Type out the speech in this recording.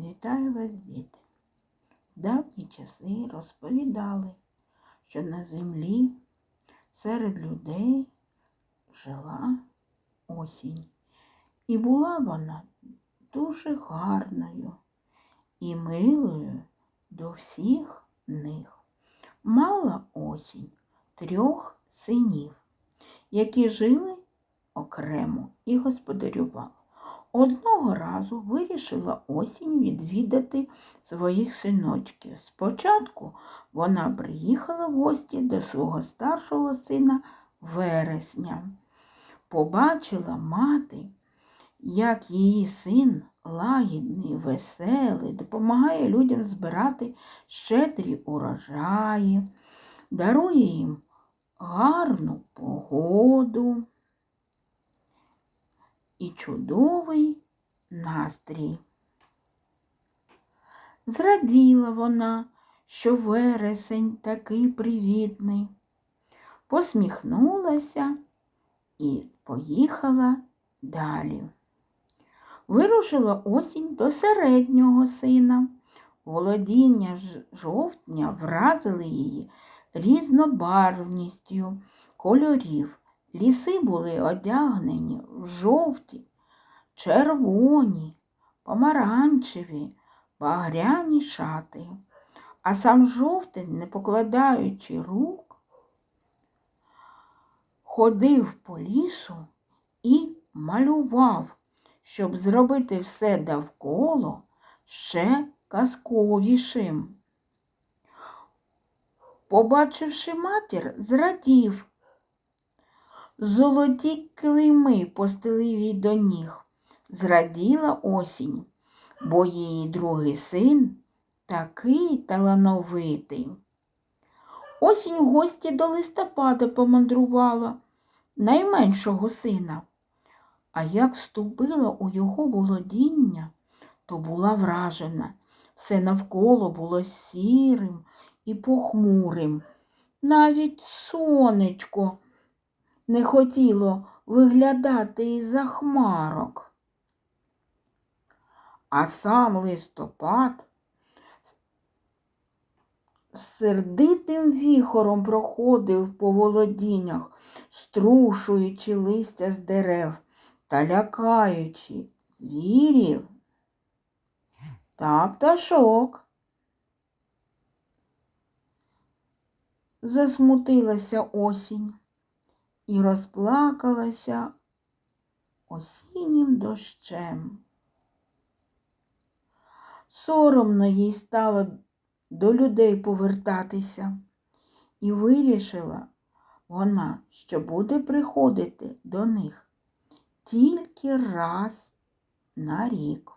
Вітаю вас, діти. В давні часи розповідали, що на землі серед людей жила осінь. І була вона дуже гарною і милою до всіх них. Мала осінь трьох синів, які жили окремо і господарювали. Одного разу вирішила осінь відвідати своїх синочків. Спочатку вона приїхала в гості до свого старшого сина вересня. Побачила мати, як її син лагідний, веселий, допомагає людям збирати щедрі урожаї, дарує їм гарну погоду і чудовий настрій. Зраділа вона, що вересень такий привітний, посміхнулася і поїхала далі. Вирушила осінь до середнього сина. Володіння жовтня вразили її різнобарвністю кольорів. Ліси були одягнені в жовті, червоні, помаранчеві, багряні шати, а сам жовтень, не покладаючи рук, ходив по лісу і малював, щоб зробити все довкола ще казковішим. Побачивши матір, зрадів. Золоті килими постелив їй до ніг. Зраділа осінь, бо її другий син такий талановитий. Осінь в гості до листопада помандрувала, найменшого сина. А як вступила у його володіння, то була вражена. Все навколо було сірим і похмурим. Навіть сонечко не хотіло виглядати із-за хмарок. А сам листопад сердитим віхором проходив по володіннях, струшуючи листя з дерев та лякаючи звірів та пташок. Засмутилася осінь і розплакалася осіннім дощем. Соромно їй стало до людей повертатися, і вирішила вона, що буде приходити до них тільки раз на рік.